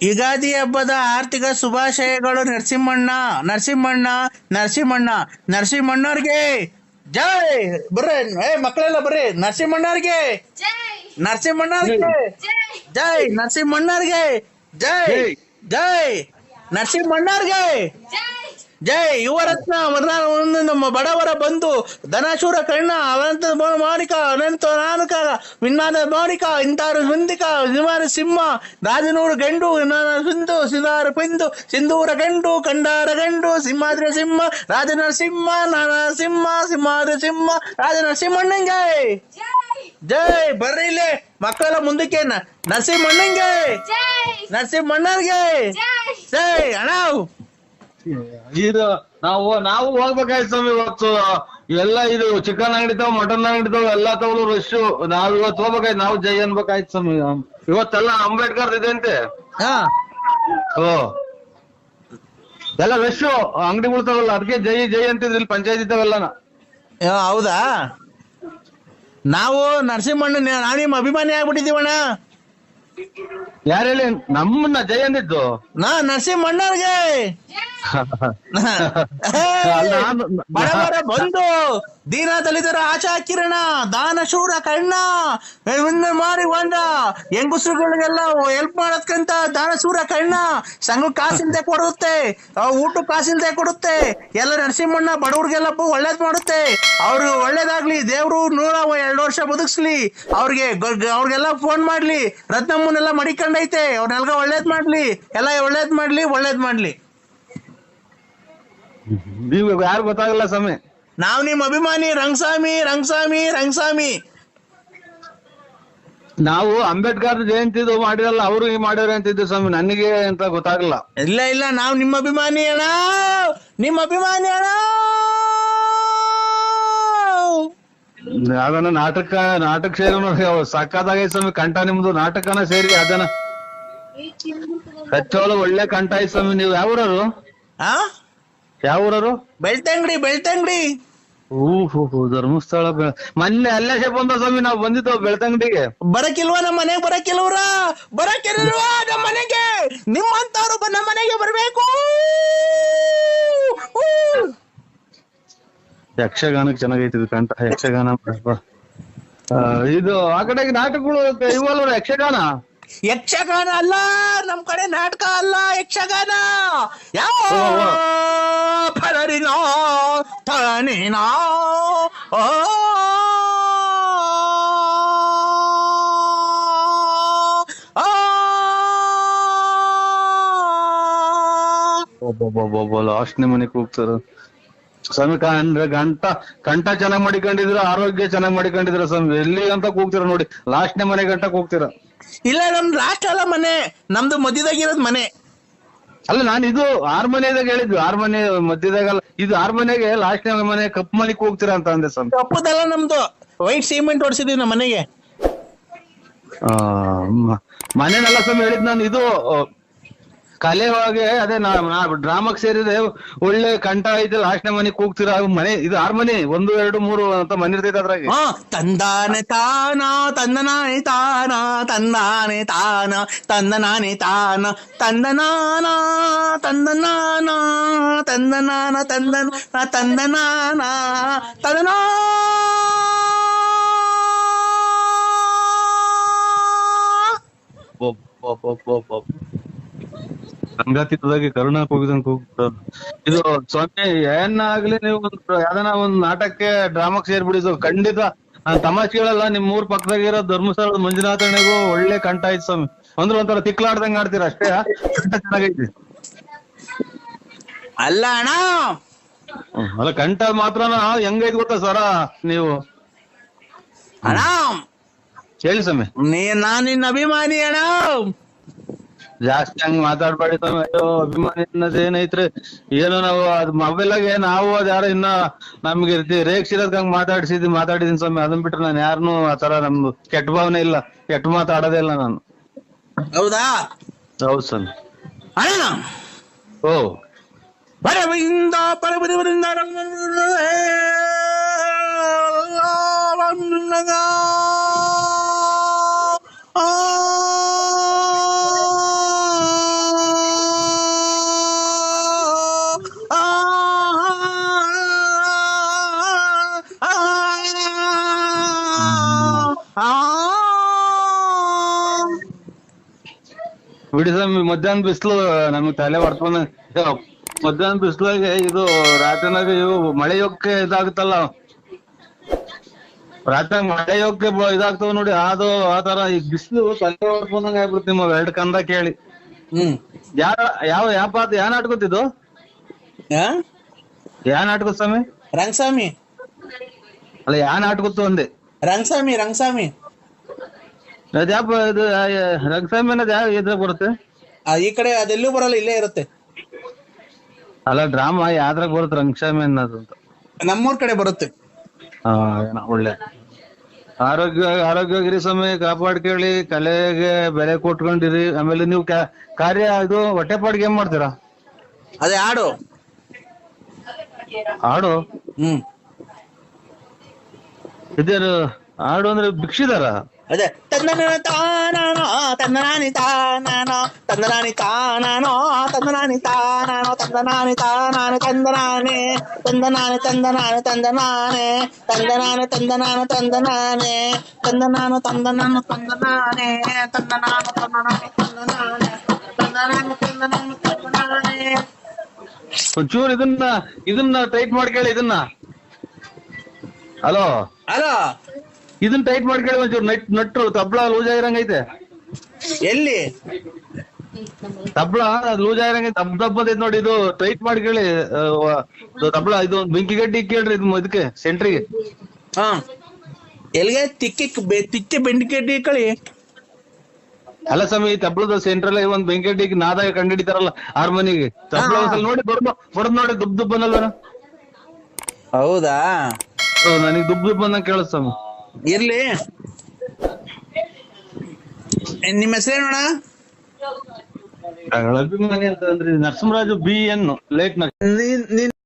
ಯುಗಾದಿ ಹಬ್ಬದ ಆರ್ಥಿಕ ಶುಭಾಶಯಗಳು ನರಸಿಂಹಣ್ಣ ನರಸಿಂಹಣ್ಣ ನರಸಿಂಹಣ್ಣ ನರಸಿಂಹಣ್ಣವ್ರಿಗೆ ಜೈ! ಬರ್ರಿ ಏ ಮಕ್ಕಳೆಲ್ಲ ಬರ್ರಿ ನರಸಿಂಹಣ್ಣವ್ರಿಗೆ ಜೈ! ನರಸಿಂಹಣ್ಣವ್ರಿಗೆ ಜೈ! ಜೈ! ನರಸಿಂಹಣ್ಣವ್ರಿಗೆ ಜೈ! ಜೈ. ಜೈ! ನರಸಿಂಹಣ್ಣವ್ರಿಗೆ ಜೈ ಯುವರತ್ನ ವರದಾನ ನಮ್ಮ ಬಡವರ ಬಂಧು ಧನಶೂರ ಕರ್ಣ ಅನಂತ ಮಾಣಿಕ ಅನಂತ ನಾನಕ ವಿನ್ನಾದ ಇಂತಾರು ಮುಂದಿಕ ನಿವಾರ ಸಿಂಹ ರಾಜನೂರು ಗಂಡು ಸಿಂಧು ಸಿದಾರ ಪಿಂದು ಸಿಂಧೂರ ಗಂಡು ಕಂಡಾರ ಗಂಡು ಸಿಂಹಾದ್ರ ಸಿಂಹ ರಾಜನ ಸಿಂಹ ನಾನ ಸಿಂಹ ಸಿಂಹಾದ್ರ ಸಿಂಹ ರಾಜನ ಸಿಂಹಣ್ಣಂಗೆ. ಜೈ ಜೈ ಬರ್ರಿ ಇಲ್ಲಿ ಮಕ್ಕಳೆಲ್ಲ ಮುಂದಕ್ಕೆ ನರಸಿಂಹಣ್ಣಂಗೆ. ಜೈ. ನರಸಿಂಹಣ್ಣರ್ಗೆ ಜೈ. ಜೈ ಅಣ್ಣ ಇದು ನಾವು ನಾವು ಹೋಗ್ಬೇಕಾಯ್ತು ಸ್ವಾಮಿ ಇವತ್ತು. ಎಲ್ಲ ಇದು ಚಿಕನ್ ಅಂಗಡಿ ತಾವ್ ಮಟನ್ ಅಂಗಡಿ ತಾವ್ ಎಲ್ಲಾ ತಗೊಳ್ಳೋ ರಶ್ ನಾವ್ ಇವತ್ತು ಹೋಗ್ಬೇಕಾಯ್ತು ನಾವು ಜೈ ಅನ್ಬೇಕಾಯ್ತು ಸ್ವಾಮಿ. ಇವತ್ತೆಲ್ಲ ಅಂಬೇಡ್ಕರ್ ಇದೆ ಅಂತೆ. ಹಾ. ಓ. ಎಲ್ಲ ರಶ್ ಅಂಗಡಿಗಳು ಉಳ್ತಾವಲ್ಲ ಅದಕ್ಕೆ ಜೈ ಜೈ ಅಂತಿದ್ರು ಇಲ್ಲಿ ಪಂಚಾಯತ್ ಇದ್ದಾವೆಲ್ಲನ ಯಾ, ಹೌದಾ? ನಾವು ನರಸಿಂಹಣ್ಣ ನಾ ನಿಮ್ಮ ಅಭಿಮಾನಿ ಆಗ್ಬಿಟ್ಟಿದೀವಣ್ಣ ಯಾರು ಹೇಳಿ? ನಮ್ಮನ್ನ ಜೈ ಅಂದಿದ್ದು? ನಾ ನರಸಿಂಹಣ್ಣವ್ರಿಗೆ. ಬಡವರ ಬಂಧು ದೀನ ದಲಿತರ ಆಶಾ ಕಿರಣ ದಾನ ಶೂರ ಕಣ್ಣ ಮಾರಿ ಒಂದ ಹೆಂಗುಸ್ರುಗಳಿಗೆಲ್ಲ ಹೆಲ್ಪ್ ಮಾಡೋದ್ಕಂತ ದಾನ ಶೂರ ಕಣ್ಣ ಸಂಘ ಕಾಸಿಲ್ದೆ ಕೊಡುತ್ತೆ ಊಟ ಕಾಸಿಲ್ದೆ ಕೊಡುತ್ತೆ ಎಲ್ಲ ನರಸಿಂಹಣ್ಣ ಬಡವ್ರಿಗೆಲ್ಲ ಒಳ್ಳೇದ್ ಮಾಡುತ್ತೆ ಅವ್ರು ಒಳ್ಳೇದಾಗ್ಲಿ ದೇವ್ರು ನೂರ ಎರಡು ವರ್ಷ ಬದುಕ್ಸ್ಲಿ ಅವ್ರಿಗೆ ಅವ್ರಿಗೆಲ್ಲ ಫೋನ್ ಮಾಡ್ಲಿ ರತ್ನಮ್ಮನೆಲ್ಲ ಮಡಿಕೊಂಡೈತೆ ಅವ್ರನ್ನೆಲ್ಲ ಒಳ್ಳೇದ್ ಮಾಡ್ಲಿ ಎಲ್ಲ ಒಳ್ಳೇದ್ ಮಾಡ್ಲಿ ಒಳ್ಳೇದ್ ಮಾಡ್ಲಿ. ನೀವು ಯಾರು ಗೊತ್ತಾಗಲ್ಲ ಸ್ವಾಮಿ. ನಾವ್ ನಿಮ್ ಅಭಿಮಾನಿ ರಂಗಸ್ವಾಮಿ ರಂಗಸ್ವಾಮಿ ರಂಗಸ್ವಾಮಿ. ನಾವು ಅಂಬೇಡ್ಕರ್ ಜಯಂತಿದು ಮಾಡಿರಲ್ಲ ಅವರು ಈ ಮಾಡ್ಯಾರ ಅಂತಿದ್ದು ಸ್ವಾಮಿ ನನಗೆ ಅಂತ ಗೊತ್ತಾಗಲ್ಲ. ಇಲ್ಲ ಇಲ್ಲ ನಾವ್ ನಿಮ್ಮ ಅಭಿಮಾನಿ ಅಣ್ಣ. ನಿಮ್ಮ ಅಭಿಮಾನಿ ಅಣ್ಣ. ಅದನ್ನ ನಾಟಕ ನಾಟಕ ಸೇರಿ ಸಕ್ಕತ್ತಾಗೈತೆ ಸ್ವಾಮಿ ಕಂಠ ನಿಮ್ದು ನಾಟಕನ ಸೇರಿ ಅದನ್ನ. ಹೆಚ್ಚೋಳ ಒಳ್ಳೆ ಕಂಠ ಐತ್ ಸ್ವಾಮಿ ನೀವು ಯಾವೂರರು ಆ? ಯಾವೂರರು ಬೆಳ್ತಂಗಡಿ ಬೆಳ್ತಂಗಡಿ. ಹೂ ಧರ್ಮಸ್ಥಳ ಬೆ- ಮೊನ್ನೆ ಅಲ್ಲೇ ಬಂದ ಸ್ವಾಮಿ ನಾವು ಬಂದಿದ್ದೋ ಬೆಳ್ತಂಗಡಿಗೆ? ಬರಕಿಲ್ವಾ ನಮ್ಮ ಮನೆಗೆ ಬರಕಿಲ್ವ್ರ? ಬರಕಿಲ್ವಾ ನಮ್ಮ ಮನೆಗೆ? ನಿಮ್ಮಂತವ್ರು ಬ- ನಮ್ಮ ಮನೆಗೆ ಬರ್ಬೇಕು. ಊ. ಯಕ್ಷಗಾನಕ್ಕೆ ಚೆನ್ನಾಗೈತಿ ಇದು ಕಂಠ ಯಕ್ಷಗಾನ ಆ, ಇದು ಆ ಕಡೆಗೆ ನಾಟಕಗಳು ಇವಲ್ವ ಯಕ್ಷಗಾನ? ಯಕ್ಷಗಾನ ಅಲ್ಲ ನಮ್ ಕಡೆ ನಾಟಕ ಅಲ್ಲ ಯಕ್ಷಗಾನ. ಯಾವ. ಫಲರಿನೋ ತನಿನೋ ಓ. ಆ. ಲಾಸ್ಟ್ನೇ ಮನೆಗೆ ಹೋಗ್ತಾರ ಸ್ವಾಮಿ ಅಂದ್ರೆ ಗಂಟ ಕಂಠ ಚೆನ್ನಾಗ್ ಮಾಡಿಕೊಂಡಿದ್ರ ಆರೋಗ್ಯ ಚೆನ್ನಾಗ್ ಮಾಡಿಕೊಂಡಿದ್ರ ಸ್ವಾಮಿ? ಎಲ್ಲಿ ಅಂತ ಕೂಗ್ತೀರ ನೋಡಿ. ಲಾಸ್ಟ್ನೇ ಮನೆ ಗಂಟ ಕೂಗ್ತೀರ. ಇಲ್ಲ ನಮ್ದು ಲಾಸ್ಟ್ ಅಲ್ಲ ಮನೆ. ನಮ್ದು ಮಧ್ಯದಾಗಿರೋದ್ ಮನೆ. ಅಲ್ಲ ನಾನು ಇದು ಆರ್ ಮನೆದಾಗ ಹೇಳಿದ್ವಿ. ಆರ್ ಮನೆ ಮಧ್ಯದಾಗಲ್ಲ. ಇದು ಆರ್ ಮನೆಗೆ ಲಾಸ್ಟ್ನೇ ಮನೆ ಕಪ್ ಮನೆಗೆ ಹೋಗ್ತೀರಾ ಅಂತ ಅಂದೆ ಸ್ವಾಮಿ. ಕಪ್ಪದಲ್ಲ ನಮ್ದು. ವೈಟ್ ಸಿಮೆಂಟ್ ಹೊಡ್ಸಿದ್ವಿ ನಮ್ಮ ಮನೆಗೆ. ಆ, ಮ- ಮನೆನೆಲ್ಲ ಸ್ವಾಮಿ ಹೇಳಿದ್ ನಾನು ಇದು ಕಲೆ ಒಳಗೆ ಅದೇ ನಾ ಡ್ರಾಮಾಕ್ ಸೇರಿದೆ ಒಳ್ಳೆ ಕಂಠ ಐತೆ ಲಾಸ್ಟ್ನೇ ಮನೆಗೆ ಕೂಗ್ತೀರಾ ಮನೆ ಇದು ಆರ್ ಮನೆ ಒಂದು ಎರಡು ಮೂರು ಅಂತ ಮನೆ ಇರ್ತೈತೆ ಅದ್ರಾಗ. ಹಾ ತಂದಾನೆ ತಾನ ತಂದನಾನೆ ತಾನ ತಂದಾನೆ ತಾನ ತಂದನಾನೆ ತಾನ ತಂದನಾನ ತಂದನಾನ ತಂದನಾನ ತಂದನ ತಂದನಾನ ತಂದನಾ. ಸಂಗಾತಿದಾಗಿ ಕರುಣಾ ಕೂಗಿದಂಗ್ ಕೂಗ್ತಾರ ಇದು ಸ್ವಾಮಿ ಏನಾಗ್ಲಿ ನೀವು ಒಂದು ಯಾವ್ದನ ಒಂದ್ ನಾಟಕಕ್ಕೆ ಡ್ರಾಮಾಕ್ ಸೇರ್ಬಿಡಿ ಖಂಡಿತ. ನಾನ್ ತಮಾಷೆ ಕೇಳಲ್ಲ ನಿಮ್ ಊರ್ ಪಕ್ಕದಾಗಿರೋ ಧರ್ಮಸ್ಥಳದ ಮಂಜುನಾಥಣ್ಣಗೂ ಒಳ್ಳೆ ಕಂಠ ಐತ್ ಸ್ವಾಮಿ. ಅಂದ್ರೆ ಒಂಥರ ತಿಕ್ಲಾಡ್ದಂಗ್ ಆಡ್ತೀರ ಅಷ್ಟೇ ಕಂಠ ಚೆನ್ನಾಗೈತಿ. ಅಲ್ಲ ಅಣ್ಣ. ಅಲ್ಲ ಕಂಠ ಮಾತ್ರ ಹೆಂಗೈತ್ ಗೊತ್ತಾ ಸರ ನೀವು? ಅಣ್ಣ. ಹೇಳಿ ಸ್ವಾಮಿ. ನೀ ನಾನ್ ನಿನ್ನ ಅಭಿಮಾನಿ ಅಣ್ಣ. ಜಾಸ್ತಿ ಹಂಗ್ ಮಾತಾಡ್ಬೇಡಿ ತಮ್ಮ ಅಯ್ಯೋ ಅಭಿಮಾನಿ ಅನ್ನೋದ್ ಏನೈತ್ರಿ ಏನೋ ನಾವು ಅದ್ ಮೊಬೈಲ್ ಆಗಿ ನಾವು ಅದ್ ಯಾರೋ ಇನ್ನ ನಮ್ಗೆ ರೇಗ್ಸಿರೋದ್ ಹಂಗ್ ಮಾತಾಡ್ಸಿದ್ ಮಾತಾಡಿದೀನಿ ಸ್ವಾಮಿ ಅದನ್ ಬಿಟ್ರೆ ನಾನು ಯಾರನ್ನು ಆತರ ನಮ್ದು ಕೆಟ್ಟ ಭಾವನೆ ಇಲ್ಲ ಕೆಟ್ಟ ಮಾತಾಡೋದೇ ಇಲ್ಲ ನಾನು ಹೌದಾ ಹೌದ್ ಸ್ವಾಮಿ ಅಣ್ಣ ಓ ಪರವಿಂದ ಪರವಿಂದ ಬಿಡಿ ಸ್ವಾಮಿ ಮಧ್ಯಾಹ್ನ ಬಿಸಿಲು ನಮ್ಗೆ ತಲೆ ಹೊಡ್ಕೊಂಡ ಮಧ್ಯಾಹ್ನ ಬಿಸಿಲಾಗೆ ಇದು ರಾತ್ರಿನಾಗ ಇವು ಮಳೆ ಯೋಗಕ್ಕೆ ಇದಾಗುತ್ತಲ್ಲ. ರಾತ್ರಿ ಮಳೆ ಯೋಗಕ್ಕೆ ಬ- ಇದಾಗ್ತಾವ ನೋಡಿ ಅದು ಆ ತರ ಈಗ ಬಿಸಿಲು ತಲೆ ಹೊಡ್ಕೊಂಡಂಗ ಆಗ್ಬಿಡ್ತು ನಿಮ್ಮ ಎರಡ್ ಕಂದ ಕೇಳಿ. ಹ್ಮ್. ಯಾರ ಯಾವ ಯಾವ ಪಾತ್ರ ಯಾ ನಾಟಕತ್ತಿದ್ದು ಆ? ಯಾ? ನಾಟಕ ಸ್ವಾಮಿ? ರಂಗಸ್ವಾಮಿ. ಅಲ್ಲ ಯಾ ನಾಟಕತ್ತು ಅಂದೆ ರಂಗಸ್ವಾಮಿ ರಂಗಸ್ವಾಮಿ. ಅದ್ ಯಾವ ಇದು ರಂಗಸ್ವಾಮಿ ಅನ್ನೋದು ಯಾವ ಇದ್ರಾಗ ಬರುತ್ತೆ? ಆ, ಈ ಕಡೆ ಅದೆಲ್ಲೂ ಬರಲ್ಲ ಇಲ್ಲೇ ಇರುತ್ತೆ. ಅಲ್ಲ ಡ್ರಾಮಾ ಯಾವ್ದ್ರಾಗ ಬರುತ್ತೆ ರಂಗಸ್ವಾಮಿ ಅನ್ನೋದು ಅಂತ? ನಮ್ಮೂರ್ ಕಡೆ ಬರುತ್ತೆ. ಹಾ ಏನೋ ಒಳ್ಳೆ. ಆರೋಗ್ಯ ಆರೋಗ್ಯಗಿರಿ ಸಮಯ ಕಾಪಾಡ್ಕೊಳ್ಳಿ ಕಲೆಗೆ ಬೆಲೆ ಕೊಟ್ಕೊಂಡಿರಿ. ಆಮೇಲೆ ನೀವು ಕ್ಯಾ- ಕಾರ್ಯ ಇದು ಹೊಟ್ಟೆಪಾಡಿಗೆ ಏನ್ ಮಾಡ್ತೀರಾ? ಅದೇ ಆಡು ಹಾಡು? ಹ್ಮ್. ಇದೇನು ಹಾಡು ಅಂದ್ರೆ ಭಿಕ್ಷಿದಾರ ಅದೇ ತಂದನ ತಾನಾನೋ ತಂದನಾನಿ ತಾನಾನೋ ತಂದನಾನಿ ತಾನಾನೋ ತಂದನಾನಿ ತಾನಾನೋ ತಂದನಾನಿ ತಾನಾನು ತಂದನಾನೆ ತಂದನಾನೆ ತಂದನಾನೆ ತಂದನಾನೆ ತಂದನಾನೆ ತಂದನಾನು ತಂದನಾನೆ ತಂದನಾನು ತಂದನಾನು ತಂದನಾನೆ ತಂದನಾನು ತಂದನಾನು ತಂದನಾನೆ ತಂದನಾನು ತಂದನಾನು ತಂದನಾನೆ ಒಂಚೂರು ಇದನ್ನ ಇದನ್ನ ಟೈಪ್ ಮಾಡ್ಕೇಳಿ ಇದನ್ನ ಹಲೋ ಅಲೋ ಇದನ್ನ ಟೈಟ್ ಮಾಡ್ಕೊಳ್ಳಿ ಒಂಚೂರು. ನಟ್ ನಟ್ರು ತಬ್ಲ ಲೂಸ್ ಆಗಿರಂಗೈತೆ. ಎಲ್ಲಿ? ತಬ್ಲ ಲೂಸ್ ಆಗಿರಂಗೈತೆ. ತಬ್ ತಬ್ ಬಂದೈತೆ ನೋಡಿ ಇದು. ಟೈಟ್ ಮಾಡಿ ಕೇಳಿ. ತಬ್ಳ ಇದು ತಬ್ಲ ಇದು ಬೆಂಕಿ ಗಡ್ಡಿ ಕೇಳ್ರಿ ಇದು ಇದಕ್ಕೆ ಸೆಂಟ್ರಿಗೆ ಹಾ. ಎಲ್ಲಿಗೆ ತಿಕ್ಕಿ ಬೆ- ತಿಕ್ಕಿ ಬೆಂಡಿಕೆಡ್ಡಿ ಕಳಿ ಅಲ್ಲ ಸ್ವಾಮಿ ತಬ್ಲದ ಸೆಂಟ್ರಲ್ ಒಂದ್ ಬೆಂಕಿ ನಾದ ಕಂಡಿಡಿತಾರಲ್ಲ ಹಾರ್ಮೋನಿಗೆ. ತಬ್ಲ ನೋಡಿ ಬರ್ದು ಬಡ್ದು ನೋಡಿ ದುಬ್ ದುಬ್ ಹೌದಾ? ನನಗೆ ದುಬ್ ದುಬ್ ಅನ್ನಂಗ್ ಕೇಳಿಸ್ ಸ್ವಾಮಿ. ಇರ್ಲಿ. ನಿಮ್ಮ ಹೆಸರೇನೋಣ ಅಂತ ಅಂದ್ರೆ ನರಸಿಂಹರಾಜು ಬಿ ಎನ್ ಲೇಟ್